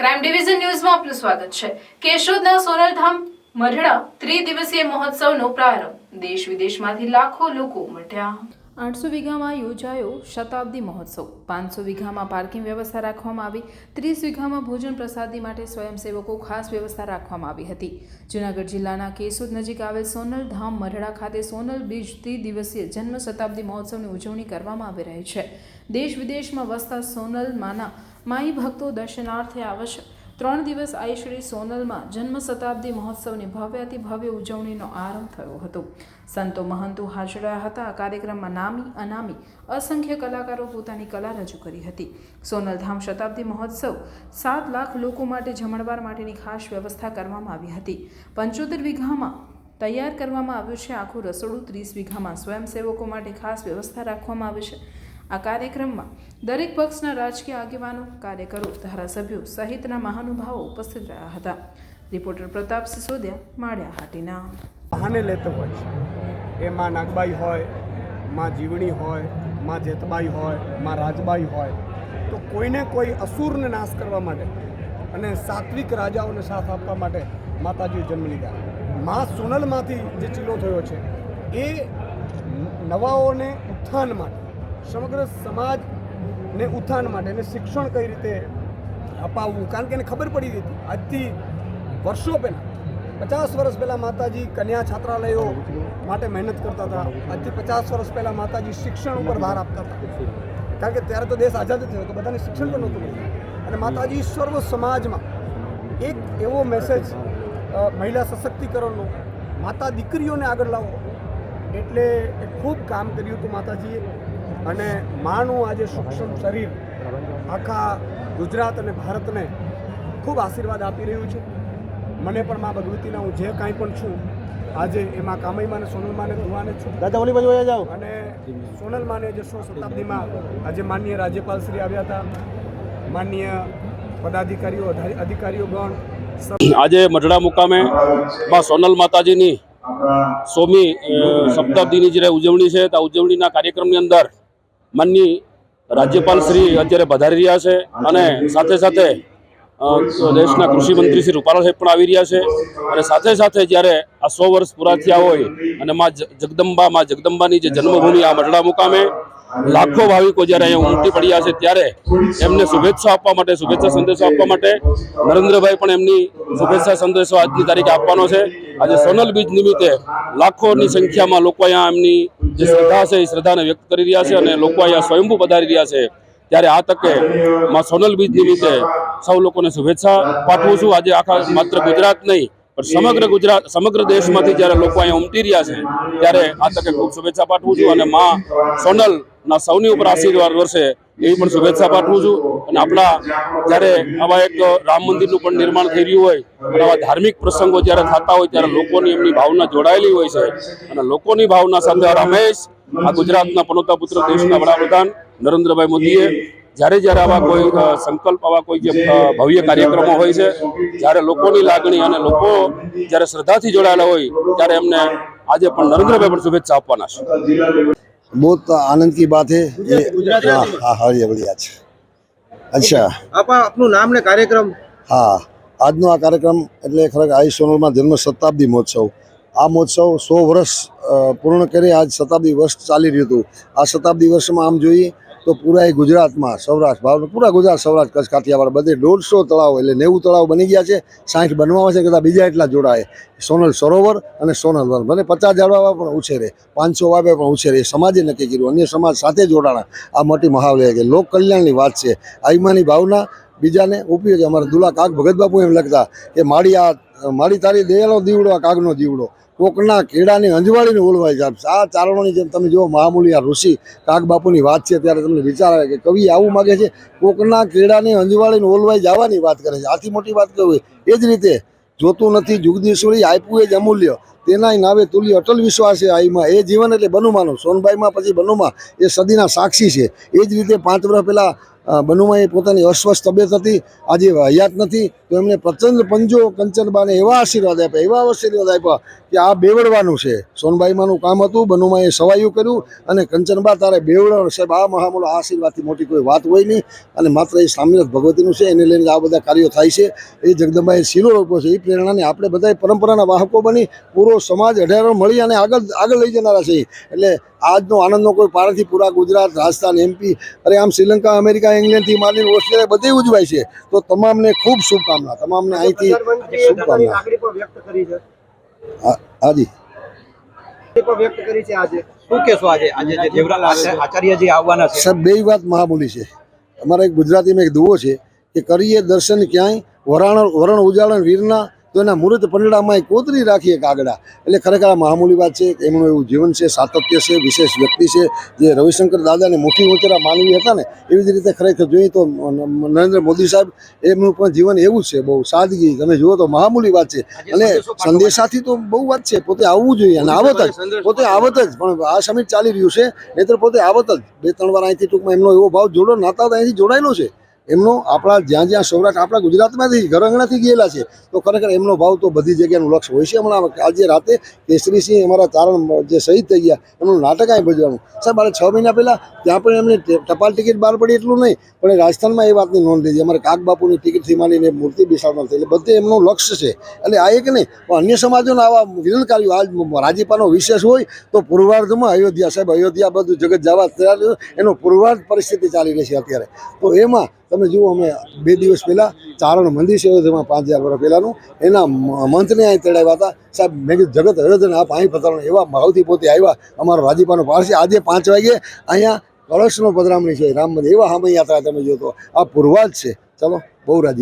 Crime division ન્યૂઝમાં આપનું સ્વાગત છે. કેશોદના સોનલધામ મઢડા ત્રિદિવસીય મહોત્સવનો પ્રારંભ. દેશ વિદેશમાંથી લાખો લોકો ઉમટ્યા. આઠસો વીઘામાં યોજાયો શતાબ્દી મહોત્સવ. પાંચસો વીઘામાં પાર્કિંગ વ્યવસ્થા રાખવામાં આવી. ત્રીસ વીઘામાં ભોજન પ્રસાદી માટે સ્વયંસેવકો ખાસ વ્યવસ્થા રાખવામાં આવી હતી. જૂનાગઢ જિલ્લાના કેશોદ નજીક આવેલ સોનલ ધામ મરડા ખાતે સોનલ બીજ ત્રિદિવસીય જન્મ શતાબ્દી મહોત્સવની ઉજવણી કરવામાં આવી રહી છે. દેશ વિદેશમાં વસતા સોનલ માના માઈ ભક્તો દર્શનાર્થે આવશે. ત્રણ દિવસ આઈ શ્રી સોનલમાં જન્મ શતાબ્દી મહોત્સવની ભવ્યાતિ ભવ્ય ઉજવણીનો આરંભ થયો હતો. સંતો મહંતો હાજર હતા. આ કાર્યક્રમમાં નામી, અનામી, અસંખ્ય કલાકારો પોતાની કલા રજૂ કરી હતી. સોનલધામ શતાબ્દી મહોત્સવ સાત લાખ લોકો માટે જમણવાર માટેની ખાસ વ્યવસ્થા કરવામાં આવી હતી. પંચોતેર વીઘામાં તૈયાર કરવામાં આવ્યું છે. આખું રસોડું ત્રીસ વીઘામાં સ્વયંસેવકો માટે ખાસ વ્યવસ્થા રાખવામાં આવી છે. આ કાર્યક્રમમાં દરેક પક્ષના રાજકીય આગેવાનો, કાર્યકરો, ધારાસભ્યો સહિતના મહાનુભાવો ઉપસ્થિત રહ્યા હતા. રિપોર્ટર પ્રતાપ સિસોદિયા, માળિયા હાટીના. બહાને લેતો હોય છે. એ માં નાગબાઈ હોય, માં જીવણી હોય, માં જેતબાઈ હોય, માં રાજબાઈ હોય, તો કોઈને કોઈ અસુરને નાશ કરવા માટે અને સાત્વિક રાજાઓને સાથ આપવા માટે માતાજીએ જન્મ લીધા. માં સોનલમાંથી જે ચીલો થયો છે, એ નવાઓને ઉત્થાન માટે સમગ્ર સમાજને ઉત્થાન માટે એને શિક્ષણ કઈ રીતે અપાવવું? કારણ કે એને ખબર પડી હતી. આજથી વર્ષો પહેલાં, પચાસ વર્ષ પહેલાં માતાજી કન્યા છાત્રાલયો માટે મહેનત કરતા હતા. આજથી પચાસ વર્ષ પહેલાં માતાજી શિક્ષણ ઉપર ભાર આપતા હતા. કારણ કે ત્યારે તો દેશ આઝાદ થયો, તો બધાને શિક્ષણ પણ નહોતું મળ્યું અને માતાજી સર્વ સમાજમાં એક એવો મેસેજ મહિલા સશક્તિકરણનો, માતા દીકરીઓને આગળ લાવો. એટલે ખૂબ કામ કર્યું હતું માતાજીએ. અને માનું આજે સૂક્ષ્મ શરીર આખા ગુજરાત અને ભારતને ખૂબ આશીર્વાદ આપી રહ્યું છે. મને પણ મા ભગવતીના હું જે કાંઈ પણ છું આજે એમાં કામયમાને સોનલમાને દુવાને છું. દાદા ઓલી બાજુ જાઓ. અને સોનલમાને જે સો શતાબ્દીમાં આજે માનનીય રાજ્યપાલ શ્રી આવ્યા હતા માનનીય પદાધિકારીઓ અધિકારીઓ ગણ આજે મઢડા મુકામે માં સોનલ માતાજીની સોમી શતાબ્દીની જે ઉજવણી છે તો ઉજવણીના કાર્યક્રમની અંદર માનની રાજ્યપાલ શ્રી અત્યારે પધારી રહ્યા છે અને સાથે સાથે દેશના કૃષિ મંત્રી શ્રી રૂપાલા સાહેબ પણ આવી રહ્યા છે. અને સાથે સાથે જ્યારે આ સો વર્ષ પૂરા થયા હોય અને માં જગદંબા, માં જગદંબાની જે જન્મભૂમિ આ મઢડા મુકામે લાખો ભાવિકો જ્યારે અહીંયા ઉમટી પડ્યા છે ત્યારે એમને શુભેચ્છા આપવા માટે, શુભેચ્છા સંદેશો આપવા માટે નરેન્દ્રભાઈ પણ એમની શુભેચ્છા સંદેશો આજની તારીખે આપવાનો છે. આજે સોનલ બીજ નિમિત્તે લાખોની સંખ્યામાં લોકો અહીંયા એમની જે શ્રદ્ધા છે એ શ્રદ્ધાને વ્યક્ત કરી રહ્યા છે અને લોકો અહીંયા સ્વયંભૂ પધારી રહ્યા છે. ત્યારે આ તકે માં સોનલ બીજ નિમિત્તે સૌ લોકોને શુભેચ્છા પાઠવું છું. આજે આખા માત્ર ગુજરાત નહીં, પણ સમગ્ર ગુજરાત, સમગ્ર દેશમાંથી જ્યારે લોકો અહીંયા ઉમટી રહ્યા છે, ત્યારે આ તકે ખૂબ શુભેચ્છા પાઠવું છું અને માં સોનલ ના સૌની ઉપર આશીર્વાદ વર્ષે એવી પણ શુભેચ્છા પાઠવું છું. અને આપણા જ્યારે આવા એક રામ મંદિરનું પણ નિર્માણ થઈ રહ્યું હોય અને આવા ધાર્મિક પ્રસંગો જ્યારે થતા હોય ત્યારે લોકોની એમની ભાવના જોડાયેલી હોય છે. અને લોકોની ભાવના સાથે રમેશ, આ ગુજરાતના પનોતા પુત્ર દેશના વડાપ્રધાન નરેન્દ્રભાઈ મોદીએ જ્યારે જ્યારે આવા કોઈ સંકલ્પ, આવા કોઈ જે ભવ્ય કાર્યક્રમો હોય છે, જ્યારે લોકોની લાગણી અને લોકો જ્યારે શ્રદ્ધાથી જોડાયેલા હોય, ત્યારે એમને આજે પણ નરેન્દ્રભાઈ પણ શુભેચ્છા આપવાના છે. बहुत आनंद की बात है ये हाँ हाँ हाँ ये बढ़िया છે અચ્છા આપા આપનું નામ ને કાર્યક્રમ હા આજનો આ કાર્યક્રમ એટલે ખરેખર આઈ સોનલમાં જન્મ શતાબ્દી મહોત્સવ આ મહોત્સવ સો વર્ષ અ, પૂર્ણ કરી આજ શતાબ્દી વર્ષ ચાલી રહ્યું હતું આ શતાબ્દી વર્ષમાં આમ જોઈએ તો પૂરા એ ગુજરાતમાં સૌરાષ્ટ્ર ભાવનગર, પૂરા ગુજરાત, સૌરાષ્ટ્ર કચ્છ કાઠિયાવાડ બધે દોઢસો તળાવ, એટલે નેવું તળાવ બની ગયા છે, સાઠ બનવામાં છે, કદાચ બીજા એટલા જોડાય. સોનલ સરોવર અને સોનલ વન, ભલે પચાસ ઝાડવા પણ ઉછેરે, પાંચસો વાવે પણ ઉછેરે સમાજે નક્કી કર્યું, અન્ય સમાજ સાથે જોડાણા, આ મોટી મહાવલે કે લોક કલ્યાણની વાત છે. આઈમાની ભાવના બીજાને ઉપયોગી, અમારા દુલા કાક ભગત બાપુ એમ લખતા કે માળી આ માડી તારી દયાનો દીવડો, આ કાગનો દીવડો. કોકના કેળાની અંજવાળીને ઓલવાઈ જાય આ ચારણોની જેમ તમે જુઓ મામૂલી આ ઋષિ, કાગ બાપુની વાત છે, ત્યારે તમને વિચાર આવે કે કવિ આવું માગે છે. કોકના કેળાની અંજવાળીને ઓલવાઈ જવાની વાત કરે છે. આથી મોટી વાત કહેવું એ. જ રીતે જોતું નથી જુગદીશ્વરી આપ્યું એ જ અમૂલ્ય. તેના નાવે તુલ્ય, અટલ વિશ્વાસ છે આઈમાં એ જીવન એટલે બનુમાનું. સોનબાઈમાં પછી બનુમાં એ સદીના સાક્ષી છે. એ જ રીતે પાંચ વર્ષ પહેલાં અ, બનુમાં એ પોતાની અસ્વસ્થ તબિયત હતી. આજે હયાત નથી. તો એમને પ્રચંડ પંજો કંચનબાને એવા આશીર્વાદ આપ્યા એવા આશીર્વાદ આપ્યા કે આ બેવડવાનું છે. સોનબાઈમાંનું કામ હતું બનુમાં એ સવાયું કર્યું અને કંચનબા તારે બેવડ સાહેબ આ મહામૂલો આશીર્વાદથી મોટી કોઈ વાત હોય નહીં. અને માત્ર એ સ્વામિનાથ ભગવતીનું છે એને લઈને આ બધા કાર્યો થાય છે. એ જગદંબાએ શીલો રોપ્યો છે. એ પ્રેરણાને આપણે બધા પરંપરાના વાહકો બની પૂરો સમાજ અઢારો મળી અને આગળ આગળ લઈ જનારા છે. એટલે આજનો આનંદનો કોઈ પારાથી પૂરા ગુજરાત રાજસ્થાન એમપી અરે આમ શ્રીલંકા અમેરિકા ઇંગ્લેન્ડથી માંડીને ઓસ્ટ્રેલિયા બધે ઉજવાય છે. તો તમામને ખૂબ શુભકામના તમામને અહીંથી શુભકામના. લાગણી પણ વ્યક્ત કરી છે. હાજી. વ્યક્ત કરી છે આજે. શું કહેશો આજે? આજે આચાર્યજી આવવાના છે. સાહેબ બે વાત મહામૂલી છે. અમારા એક ગુજરાતીમાં એક દુવો છે કે કરીએ દર્શન ક્યાંય વરાણ વરણ ઉજાળણ વીરના તો એના મુહૂર્ત પંડળામાં કોતરી રાખીએ કાગડા એટલે ખરેખર આ મહામૂલી વાત છે એમનું એવું જીવન છે સાતત્ય છે વિશેષ વ્યક્તિ છે જે રવિશંકર દાદાને મુઠ્ઠી ઉંચરા માનવી હતા ને એવી જ રીતે ખરેખર જોઈએ તો નરેન્દ્ર મોદી સાહેબ એમનું પણ જીવન એવું જ છે બહુ સાદગી. તમે જુઓ તો મહામૂલી વાત છે. અને સંદેશાથી તો બહુ વાત છે પોતે આવવું જોઈએ અને આવત જ પોતે આવત જ. પણ આ સમિટ ચાલી રહ્યું છે નહીતર પોતે આવત જ. બે ત્રણ વાર અહીંથી ટૂંકમાં એમનો એવો ભાવ જોડો નાતા અહીંથી જોડાયેલો છે. એમનો આપણા જ્યાં જ્યાં સૌરાષ્ટ્ર, આપણા ગુજરાતમાંથી ઘર અંગણાથી ગયેલા છે, તો ખરેખર એમનો ભાવ તો બધી જગ્યાનું લક્ષ્ય હોય છે. હમણાં આજે રાતે કેસરીસિંહ અમારા ચારણ જે શહીદ થઈ ગયા, એમનું નાટક અહીં ભજવાનું. સાહેબ, મારે છ મહિના પહેલાં ત્યાં પણ એમને ટપાલ ટિકિટ બહાર પડી એટલું નહીં, પણ રાજસ્થાનમાં એ વાતની નોંધ લીધી. અમારે કાક બાપુની ટિકિટથી માંડીને મૂર્તિ બેસાડવા એટલે બધે એમનું લક્ષ્ય છે. એટલે આ એક નહીં, પણ અન્ય સમાજોના આવા વિરોધ આજ રાજીપાનો વિશેષ હોય, તો પૂર્વાર્ધમાં અયોધ્યા સાહેબ, અયોધ્યા બધું જગત જવા તૈયાર. એનો પૂર્વાર્ધ પરિસ્થિતિ ચાલી રહી છે અત્યારે. તો એમાં તમે જુઓ, અમે બે દિવસ પહેલાં ચારણ મંદિર છે અયોધ્યામાં પાંચ હજાર વર્ષ પહેલાંનું. એના મંથને અહીં તેડાવ્યા હતા. સાહેબ, મેં કીધું, જગત હરજન આપ અહીં પધારો. એવા ભાવથી પોતે આવ્યા. અમારો રાજીપાનો પારસી આજે પાંચ વાગે અહીંયા કળશનો પધરામણી છે, રામ મંદિર. એવા હામય યાત્રા તમે જોતો આ પૂર્વાજ છે. ચલો, બહુ રાજી